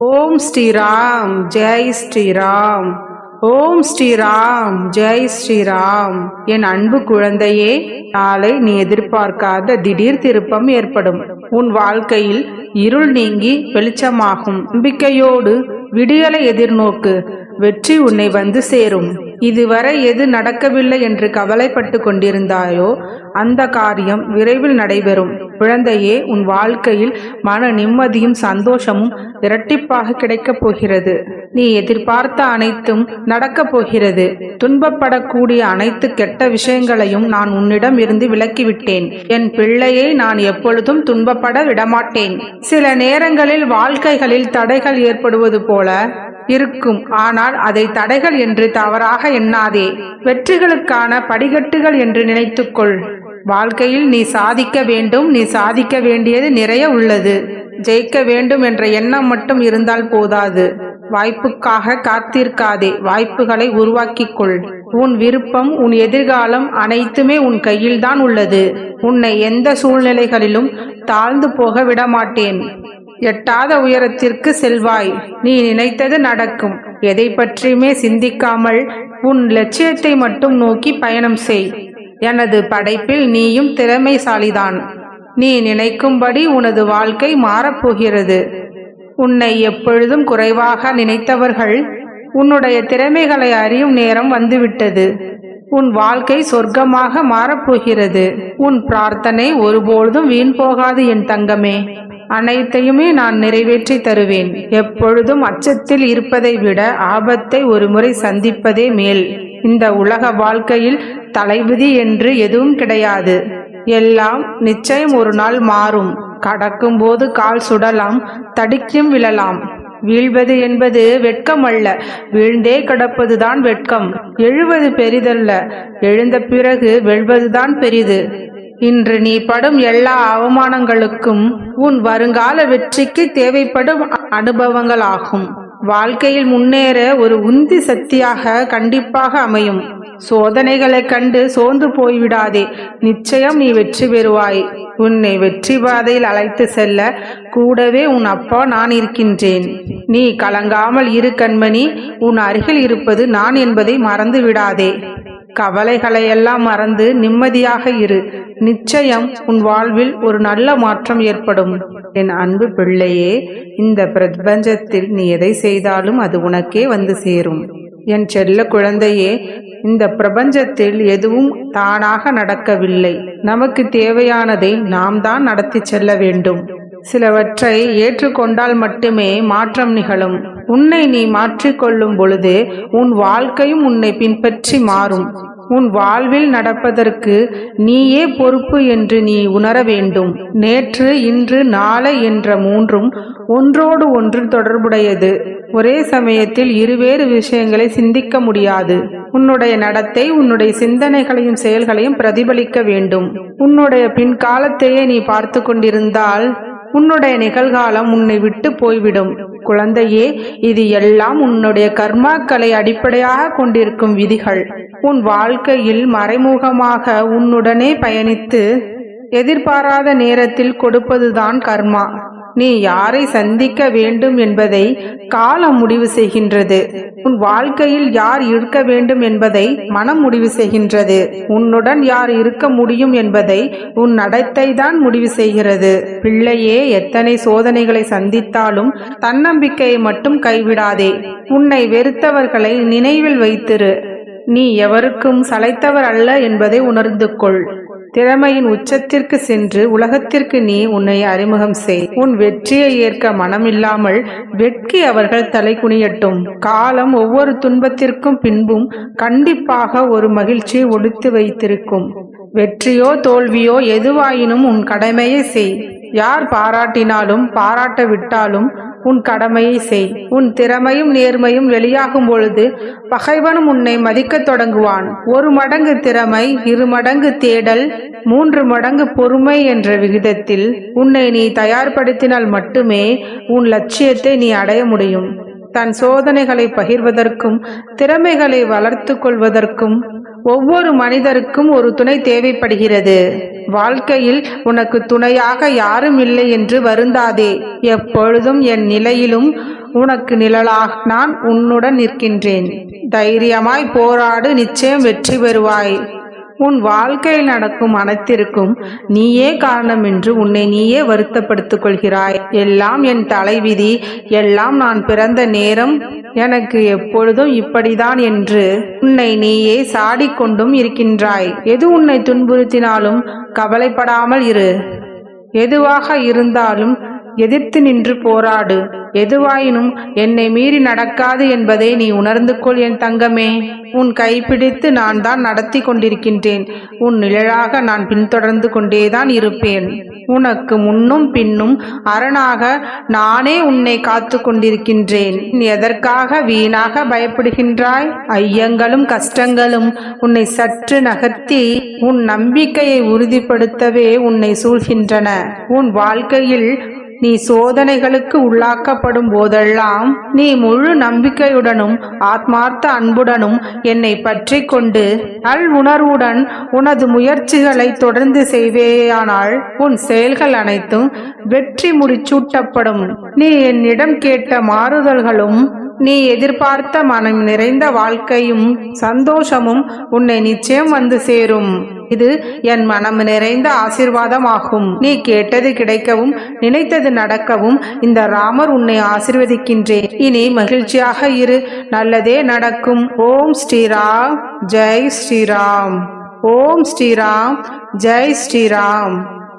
ஓம் ஸ்ரீராம் ஜெய் ஸ்ரீராம். ஓம் ஸ்ரீராம் ஜெய் ஸ்ரீராம். என் அன்பு குழந்தையே நாளை நீ எதிர்பார்க்காத திடீர் திருப்பம் ஏற்படும். உன் வாழ்க்கையில் இருள் நீங்கி வெளிச்சமாகும். நம்பிக்கையோடு விடியலை எதிர்நோக்கு. வெற்றி உன்னை வந்து சேரும். இதுவரை எது நடக்கவில்லை என்று கவலைப்பட்டு கொண்டிருந்தாயோ அந்த காரியம் விரைவில் நடைபெறும். குழந்தையே உன் வாழ்க்கையில் மன நிம்மதியும் சந்தோஷமும் இரட்டிப்பாக கிடைக்கப் போகிறது. நீ எதிர்பார்த்த அனைத்தும் நடக்கப் போகிறது. துன்பப்படக்கூடிய அனைத்து கெட்ட விஷயங்களையும் நான் உன்னிடம் இருந்து விலக்கிவிட்டேன். என் பிள்ளையை நான் எப்பொழுதும் துன்பப்பட விடமாட்டேன். சில நேரங்களில் வாழ்க்கைகளில் தடைகள் ஏற்படுவது போல இருக்கும். ஆனால் அதை தடைகள் என்று தவறாக எண்ணாதே. வெற்றிகளுக்கான படிக்கட்டுகள் என்று நினைத்துக்கொள். வாழ்க்கையில் நீ சாதிக்க வேண்டும். நீ சாதிக்க வேண்டியது நிறைய உள்ளது. ஜெயிக்க வேண்டும் என்ற எண்ணம் மட்டும் இருந்தால் போதாது. வாய்ப்புக்காக காத்திருக்காதே. வாய்ப்புகளை உருவாக்கிக் கொள் உன் விருப்பம் உன் எதிர்காலம் அனைத்துமே உன் கையில்தான் உள்ளது. உன்னை எந்த சூழ்நிலைகளிலும் தாழ்ந்து போக விடமாட்டேன். எட்டாத உயரத்திற்கு செல்வாய். நீ நினைத்தது நடக்கும். எதை பற்றியுமே சிந்திக்காமல் உன் லட்சியத்தை மட்டும் நோக்கி பயணம் செய். எனது படைப்பில் நீயும் திறமைசாலிதான். நீ நினைக்கும்படி உனது வாழ்க்கை மாறப்போகிறது. உன்னை எப்பொழுதும் குறைவாக நினைத்தவர்கள் உன்னுடைய திறமைகளை அறியும் நேரம் வந்துவிட்டது. உன் வாழ்க்கை சொர்க்கமாக மாறப்போகிறது. உன் பிரார்த்தனை ஒருபொழுதும் வீண் போகாது என் தங்கமே. அனைத்தையுமே நான் நிறைவேற்றி தருவேன். எப்பொழுதும் அச்சத்தில் இருப்பதை விட ஆபத்தை ஒருமுறை சந்திப்பதே மேல். இந்த உலக வாழ்க்கையில் தலைவிதி என்று எதுவும் கிடையாது. எல்லாம் நிச்சயம் ஒரு நாள் மாறும். கடக்கும் போது கால் சுடலாம் தடிக்கும் விழலாம். வீழ்வது என்பது வெட்கம் அல்ல. வீழ்ந்தே கிடப்பதுதான் வெட்கம். எழுவது பெரிதல்ல. எழுந்த பிறகு வெல்வதுதான் பெரிது. இன்று நீ படும் எல்லா அவமானங்களுக்கும் உன் வருங்கால வெற்றிக்கு தேவைப்படும் அனுபவங்களாகும். வாழ்க்கையில் முன்னேற ஒரு உந்தி சக்தியாக கண்டிப்பாக அமையும். சோதனைகளை கண்டு சோர்ந்து போய்விடாதே. நிச்சயம் நீ வெற்றி பெறுவாய். உன்னை வெற்றி பாதையில் அழைத்து செல்ல கூடவே உன் அப்பா நான் இருக்கின்றேன். நீ கலங்காமல் இரு கண்மணி. உன் அருகில் இருப்பது நான் என்பதை மறந்து விடாதே கவலைகளையெல்லாம் மறந்து நிம்மதியாக இரு. நிச்சயம் உன் வாழ்வில் ஒரு நல்ல மாற்றம் ஏற்படும். என் அன்பு பிள்ளையே இந்த பிரபஞ்சத்தில் நீ எதை செய்தாலும் அது உனக்கே வந்து சேரும். என் செல்ல குழந்தையே இந்த பிரபஞ்சத்தில் எதுவும் தானாக நடக்கவில்லை. நமக்கு தேவையானதை நாம் தான் நடத்தி செல்ல வேண்டும். சிலவற்றை ஏற்றுக்கொண்டால் மட்டுமே மாற்றம் நிகழும். உன்னை நீ மாற்றிக்கொள்ளும் பொழுது உன் வாழ்க்கையும் உன்னை பின்பற்றி மாறும். உன் வாழ்வில் நடப்பதற்கு நீயே பொறுப்பு என்று நீ உணர வேண்டும். நேற்று இன்று நாளை என்ற மூன்றும் ஒன்றோடு ஒன்று தொடர்புடையது. ஒரே சமயத்தில் இருவேறு விஷயங்களை சிந்திக்க முடியாது. உன்னுடைய நடத்தை உன்னுடைய சிந்தனைகளையும் செயல்களையும் பிரதிபலிக்க வேண்டும். உன்னுடைய பின்காலத்தையே நீ பார்த்து கொண்டிருந்தால் உன்னுடைய நிகழ்காலம் உன்னை விட்டு போய்விடும். குழந்தையே இது எல்லாம் உன்னுடைய கர்மாக்களை அடிப்படையாக கொண்டிருக்கும் விதிகள். உன் வாழ்க்கையில் மறைமுகமாக உன்னுடனே பயணித்து எதிர்பாராத நேரத்தில் கொடுப்பதுதான் கர்மா. நீ யாரை சந்திக்க வேண்டும் என்பதை காலம் முடிவு செய்கின்றது. உன் வாழ்க்கையில் யார் இருக்க வேண்டும் என்பதை மனம் முடிவு செய்கின்றது. உன்னுடன் யார் இருக்க முடியும் என்பதை உன் நடத்தை தான் முடிவு செய்கிறது. பிள்ளையே எத்தனை சோதனைகளை சந்தித்தாலும் தன்னம்பிக்கையை மட்டும் கைவிடாதே. உன்னை வெறுத்தவர்களை நினைவில் வைத்திரு. நீ எவருக்கும் சளைத்தவர் அல்ல என்பதை உணர்ந்து கொள். திறமையின் உச்சத்திற்கு சென்று உலகத்திற்கு நீ உன்னை அறிமுகம் செய். உன் வெற்றியை ஏற்க மனமில்லாமல் வெட்கி அவர்கள் தலை குனியட்டும் காலம் ஒவ்வொரு துன்பத்திற்கும் பின்பும் கண்டிப்பாக ஒரு மகிழ்ச்சியை ஒடுத்து வைத்திருக்கும். வெற்றியோ தோல்வியோ எதுவாயினும் உன் கடமையை செய். யார் பாராட்டினாலும் பாராட்ட விட்டாலும் உன் கடமையை செய். உன் திறமையும் நேர்மையும் வெளியாகும் பொழுது பகைவனும் உன்னை மதிக்கத் தொடங்குவான். ஒரு மடங்கு திறமை இரு மடங்கு தேடல் மூன்று மடங்கு பொறுமை என்ற விகிதத்தில் உன்னை நீ தயார்படுத்தினால் மட்டுமே உன் லட்சியத்தை நீ அடைய முடியும். தன் சோதனைகளை பகிர்வதற்கும் திறமைகளை வளர்த்து கொள்வதற்கும் ஒவ்வொரு மனிதருக்கும் ஒரு துணை தேவைப்படுகிறது. வாழ்க்கையில் உனக்கு துணையாக யாரும் இல்லை என்று வருந்தாதே. எப்பொழுதும் என் நிலையிலும் உனக்கு நிழலாக நான் உன்னுடன் நிற்கின்றேன். தைரியமாய் போராடு நிச்சயம் வெற்றி பெறுவாய். உன் வாழ்க்கையில் நடக்கும் அனைத்திற்கும் நீயே காரணம் என்று உன்னை நீயே வருத்தப்படுத்திக் கொள்கிறாய். எல்லாம் என் தலைவிதி எல்லாம் நான் பிறந்த நேரம் எனக்கு எப்பொழுதும் இப்படிதான் என்று உன்னை நீயே சாடிக்கொண்டும் இருக்கின்றாய். எது உன்னை துன்புறுத்தினாலும் கவலைப்படாமல் இரு. எதுவாக இருந்தாலும் எதிர்த்து நின்று போராடு. எதுவாயினும் என்னை மீறி நடக்காது என்பதை நீ உணர்ந்து கொள் என் தங்கமே. உன் கைப்பிடித்து நான் தான் நடத்தி கொண்டிருக்கின்றேன். உன் நிழலாக நான் பின்தொடர்ந்து கொண்டேதான் இருப்பேன். உனக்கு முன்னும் பின்னும் அரணாக நானே உன்னை காத்து கொண்டிருக்கின்றேன். நீ எதற்காக வீணாக பயப்படுகின்றாய்? ஐயங்களும் கஷ்டங்களும் உன்னை சற்று நகர்த்தி உன் நம்பிக்கையை உறுதிப்படுத்தவே உன்னை சூழ்கின்றன. உன் வாழ்க்கையில் நீ சோதனைகளுக்கு உள்ளாக்கப்படும் போதெல்லாம் நீ முழு நம்பிக்கையுடனும் ஆத்மார்த்த அன்புடனும் என்னை பற்றி கொண்டு அல் உணர்வுடன் உனது முயற்சிகளை தொடர்ந்து செய்வேயானால் உன் செயல்கள் அனைத்தும் வெற்றி முடிச்சூட்டப்படும். நீ என்னிடம் கேட்ட மாறுதல்களும் நீ எதிர்பார்த்த மனம் நிறைந்த வாழ்க்கையும் சந்தோஷமும் உன்னை நிச்சயம் வந்து சேரும். இது என் மனம் நிறைந்த ஆசிர்வாதமாகும். நீ கேட்டது கிடைக்கவும் நினைத்தது நடக்கவும் இந்த ராமர் உன்னை ஆசிர்வதிக்கின்றேன். இனி மகிழ்ச்சியாக இரு நல்லதே நடக்கும். ஓம் ஸ்ரீராம் ஜெய் ஸ்ரீராம். ஓம் ஸ்ரீராம் ஜெய் ஸ்ரீராம்.